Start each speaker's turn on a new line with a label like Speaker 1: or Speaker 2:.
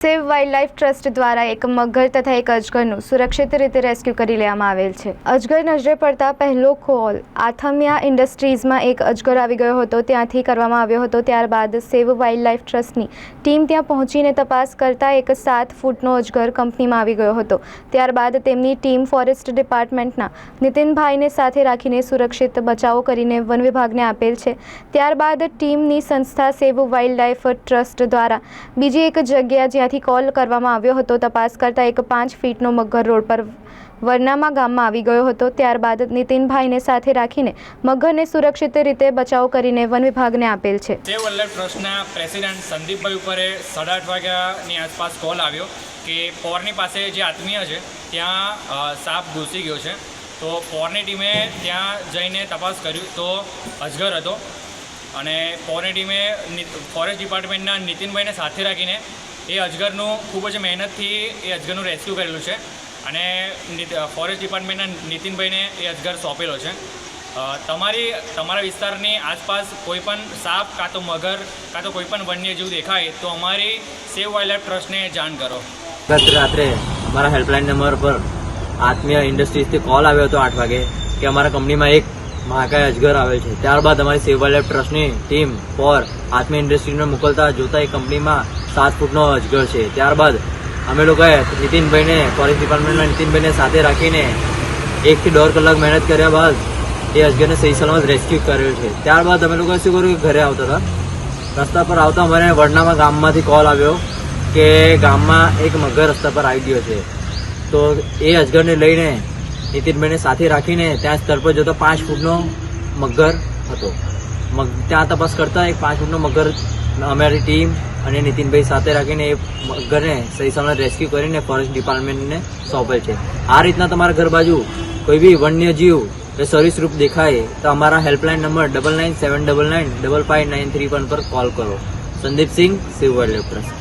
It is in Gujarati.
Speaker 1: સેવ વાઇલ્ડ લાઇફ ટ્રસ્ટ દ્વારા એક મગર તથા એક અજગરનું સુરક્ષિત રીતે રેસ્ક્યુ કરી લેવામાં આવેલ છે. અજગર નજરે પડતા પહેલો કોલ આથમિયા ઇન્ડસ્ટ્રીઝમાં એક અજગર આવી ગયો હતો, ત્યાંથી કરવામાં આવ્યો હતો. ત્યારબાદ સેવ વાઇલ્ડ લાઇફ ટ્રસ્ટની ટીમ ત્યાં પહોંચીને તપાસ કરતા એક સાત ફૂટનો અજગર કંપનીમાં આવી ગયો હતો. ત્યારબાદ તેમની ટીમ ફોરેસ્ટ ડિપાર્ટમેન્ટના નીતિનભાઈને સાથે રાખીને સુરક્ષિત બચાવો કરીને વન વિભાગને આપેલ છે. ત્યારબાદ ટીમની સંસ્થા સેવ વાઇલ્ડ લાઇફ ટ્રસ્ટ દ્વારા બીજી એક જગ્યા જ્યાંથી કોલ કરવામાં આવ્યો હતો. તપાસ કરતા એક પાંચ ફીટનો મગર રોડ પર વરનામા ગામમાં આવી ગયો હતો. ત્યારબાદ નીતિનભાઈને સાથે રાખીને મગરને સુરક્ષિત રીતે બચાવ કરીને વન વિભાગને આપેલ છે.
Speaker 2: તે વલ્લભ ટ્રસ્ટના પ્રેસિડેન્ટ સંદીપભાઈ ઉપરે સાડા આઠ વાગ્યાની આસપાસ કોલ આવ્યો કે પોરની પાસે જે આત્મીય છે, ત્યાં સાપ ઘૂસી ગયો છે. તો પોરની ટીમે ત્યાં જઈને તપાસ કર્યું તો અજગર હતો. અને પોરની ટીમે ફોરેસ્ટ ડિપાર્ટમેન્ટના નીતિનભાઈને સાથે રાખીને એ અજગરનું ખૂબ જ મહેનતથી એ અજગરનું રેસ્ક્યુ કરેલું છે. અને ફોરેસ્ટ ડિપાર્ટમેન્ટના નીતિનભાઈને એ અજગર સોંપેલો છે. તમારી તમારા વિસ્તારની આસપાસ કોઈપણ સાપ કાં તો મગર કાં તો કોઈપણ વન્યજીવ દેખાય તો અમારી સેવ વાઇલ્ડ લાઈફ ટ્રસ્ટને જાણ કરો.
Speaker 3: ગત રાત્રે અમારા હેલ્પલાઇન નંબર પર આત્મીય ઇન્ડસ્ટ્રીઝથી કોલ આવ્યો હતો આઠ વાગે કે અમારા કંપનીમાં એક મહાકાય અજગર આવેલ છે. ત્યારબાદ અમારી સેવા લાઈફ ટ્રસ્ટની ટીમ ફોર આત્મી ઇન્ડસ્ટ્રીને મોકલતા જોતા એ કંપનીમાં સાત ફૂટનો અજગર છે. ત્યારબાદ અમે લોકોએ નીતિનભાઈને ફોરેસ્ટ ડિપાર્ટમેન્ટના નીતિનભાઈને સાથે રાખીને એકથી દોઢ કલાક મહેનત કર્યા બાદ એ અજગરને સહી સલામત રેસ્ક્યુ કર્યો છે. ત્યારબાદ અમે લોકોએ શું કર્યું? કે ઘરે આવતા હતા. રસ્તા પર આવતા અમારે વડનામાં ગામમાંથી કોલ આવ્યો કે ગામમાં એક મગર રસ્તા પર આવી ગયો છે. તો એ અજગરને લઈને નીતિનભાઈને સાથે રાખીને ત્યાં સ્થળ પર જતો પાંચ ફૂટનો મગર હતો. મગ, ત્યાં તપાસ કરતા એક પાંચ ફૂટનો મગર અમારી ટીમ અને નીતિનભાઈ સાથે રાખીને એ મગરને સહી સામે રેસ્ક્યુ કરીને ફોરેસ્ટ ડિપાર્ટમેન્ટને સોંપેલ છે. આ રીતના તમારા ઘર બાજુ કોઈ બી વન્યજીવ જીવ એ રૂપ દેખાય તો અમારા helpline number double nine seven double nine double five nine three one પર કોલ કરો. Sandeep Singh save world trust